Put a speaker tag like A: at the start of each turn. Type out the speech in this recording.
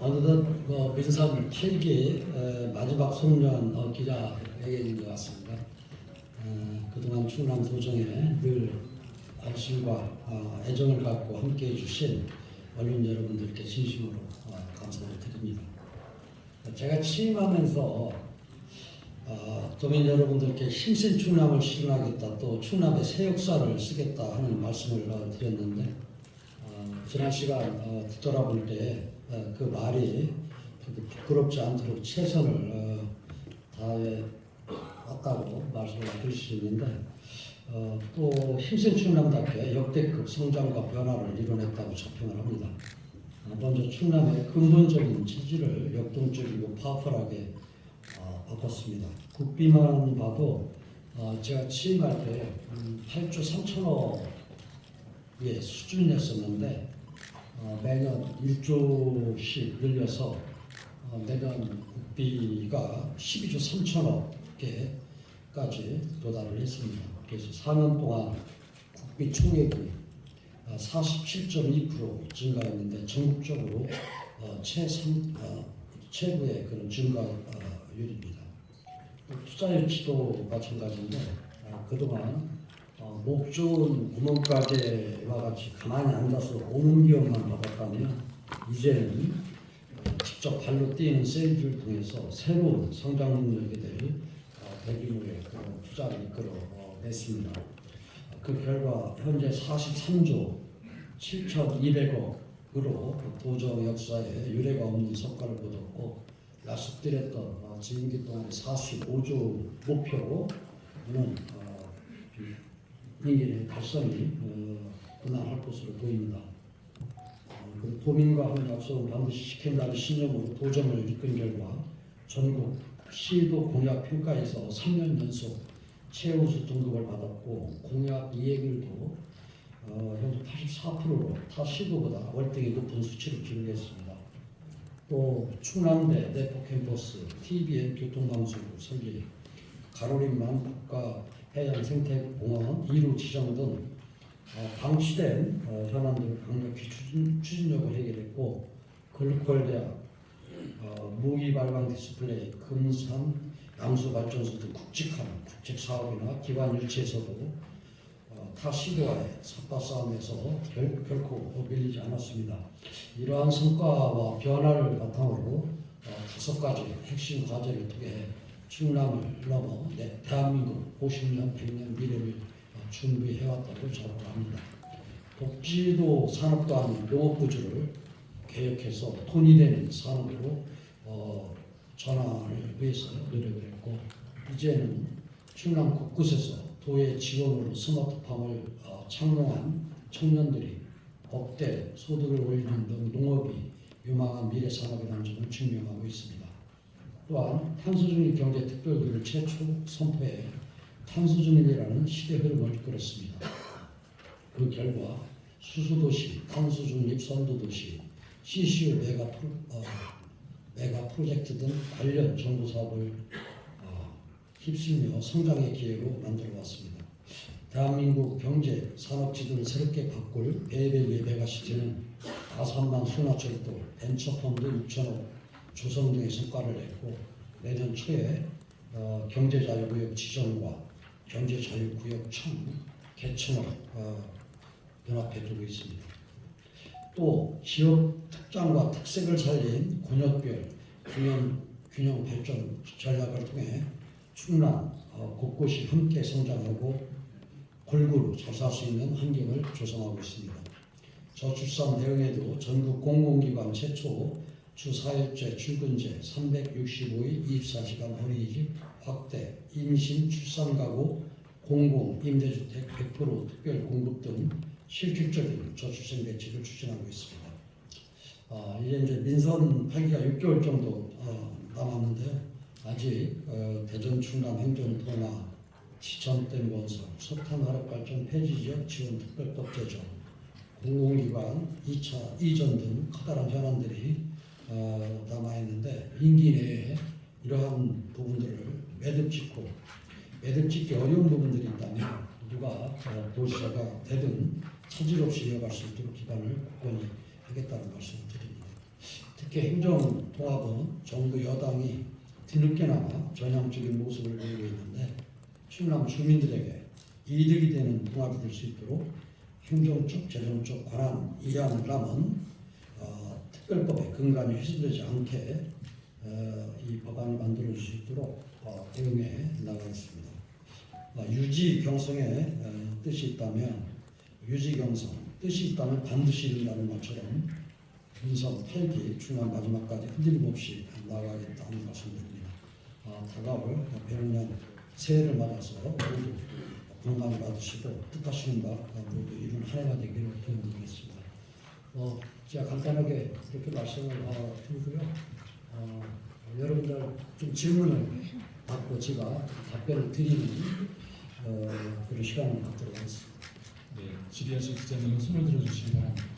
A: 어느덧 뭐 민선 8기 마지막 송년 어, 기자회견인 것 같습니다. 어, 그동안 충남 도정에 늘 관심과 어, 애정을 갖고 함께해 주신 언론 여러분들께 진심으로 어, 감사를 드립니다. 제가 취임하면서 어, 도민 여러분들께 힘센 충남을 실현하겠다 또 충남의 새 역사를 쓰겠다 하는 말씀을 어, 드렸는데 어, 지난 시간 어, 뒤돌아볼 때 그 말이 부끄럽지 않도록 최선을 어, 다해 왔다고 말씀을 드릴 수 있는데 어, 또 힘센 충남답게 역대급 성장과 변화를 이뤄냈다고 자평을 합니다. 어, 먼저 충남의 근본적인 지지를 역동적이고 파워풀하게 어, 바꿨습니다. 국비만 봐도 어, 제가 취임할 때 음, 8조 3천억의 수준이었었는데 어, 매년 1조씩 늘려서 어, 내년 국비가 12조 3천억 개까지 도달을 했습니다. 그래서 4년 동안 국비 총액이 어, 47.2% 증가했는데 전국적으로 어, 최상 어, 최고의 그런 증가율입니다. 투자 유치도 마찬가지인데 어, 그동안 어, 목 좋은 구멍가게와 같이 가만히 앉아서 오는 기업만 받았다면 이제는 어, 직접 발로 뛰는 세일즈를 통해서 새로운 성장 능력이 될 어, 대규모의 그런 투자를 이끌어 어, 냈습니다. 그 결과 현재 43조 7,200억으로 도정 역사에 유례가 없는 성과를 거뒀고 약속드렸던 어, 지금기 동안 45조 목표는 어, 달성이 어, 그만할 것으로 보입니다. 어, 그 도민과 하는 약속은 반드시 지킨다는 신념으로 도정을 이끈 결과 전국 시도 공약 평가에서 3년 연속 최우수 등급을 받았고 공약 이행률도 어, 현재 84%로 타 시도보다 월등히 높은 수치를 기록했습니다. 또 충남대 내포 캠퍼스, TBN 교통방송 설계, 가로림만 국가 해양 생태공원 2루 지정 등 어, 방치된 어, 현안들을 강력히 추진, 추진력을 해결했고 글루콜대학 어, 무기 발광 디스플레이, 금산 양수 발전소 등 굵직한 국책 사업이나 기반 유치에서도 어, 타 시도와의 삿바 싸움에서 결, 결코 밀리지 않았습니다. 이러한 성과와 변화를 바탕으로 어, 다섯 가지 핵심 과제를 통해 충남을 넘어 내 대한민국 50년, 100년 미래를 어, 준비해왔다고 자부합니다. 독지도 산업 또한 농업부주를 개혁해서 돈이 되는 산업으로 어, 전환을 위해서 노력을 했고 이제는 충남 곳곳에서 도의 지원으로 스마트팜을 어, 창롱한 청년들이 억대 소득을 올리는 등 농업이 유망한 미래 산업이라는 점을 증명하고 있습니다. 또한 탄소중립 경제 특별기를 최초 선포해 탄소중립이라는 시대 흐름을 이끌었습니다. 그 결과 수소도시, 탄소중립 선도도시, CCU 메가, 프로, 어, 메가 프로젝트 등 관련 정부 사업을 어, 휩쓸며 성장의 기회로 만들어 왔습니다. 대한민국 경제 산업 지도를 새롭게 바꿀 베이베리의 메가시티는 아산만 순화철도, 벤처펀드 6천억 조성 등의 성과를 냈고 내년 초에 어, 경제자유구역 지정과 경제자유구역 청 개청을 어, 연합해 두고 있습니다. 또 지역 특장과 특색을 살린 권역별 균형, 균형 발전 전략을 통해 충남 어, 곳곳이 함께 성장하고 골고루 잘 살 수 있는 환경을 조성하고 있습니다. 저출산 대응에도 전국 공공기관 최초 주 4일제 출근제 365일 24시간 어린이집 확대 임신 출산 가구 공공 임대주택 100% 특별 공급 등 실질적인 저출생 대책을 추진하고 있습니다. 아, 이제 이제 민선 8기가 6개월 정도 어, 남았는데요. 아직 어, 대전 충남 행정통화 지천댐 건설, 석탄 화력 발전 폐지 지역 지원 특별법 제정, 공공기관 2차 이전 등 커다란 현안들이 어, 남아 있는데 임기 내에 이러한 부분들을 매듭 짓고 매듭 짓기 어려운 부분들이 있다면 누가 어, 도시가 되든 차질 없이 이어갈 수 있도록 기반을 굳건히 하겠다는 말씀을 드립니다. 특히 행정통합은 정부 여당이 뒤늦게나마 전향적인 모습을 보이고 있는데 충남 주민들에게 이득이 되는 통합이 될 수 있도록 행정적, 재정적 관한 이양을 하면 어, 특별법에 근간이 훼손되지 않게 어, 이 법안을 만들어 줄 수 있도록 어, 대응해 나가겠습니다. 어, 유지 경성의 어, 뜻이 있다면 유지 경성 뜻이 있다면 반드시 이룬다는 것처럼 분선 8기 중간 마지막까지 흔들림 없이 나가겠다는 말씀드립니다. 아, 다가올 배우년 새해를 맞아서 모두 건강 받으시고 뜻하시는 바 모두 이룬 한 해가 되기를 기원드리겠습니다. 어, 제가 간단하게 이렇게 말씀을 어, 드리고요. 어, 여러분들 좀 질문을 받고 제가 답변을 드리는 어, 그런 시간을 갖도록 하겠습니다.
B: 네, 질의하실 기자님은 손을 들어주시기 바랍니다.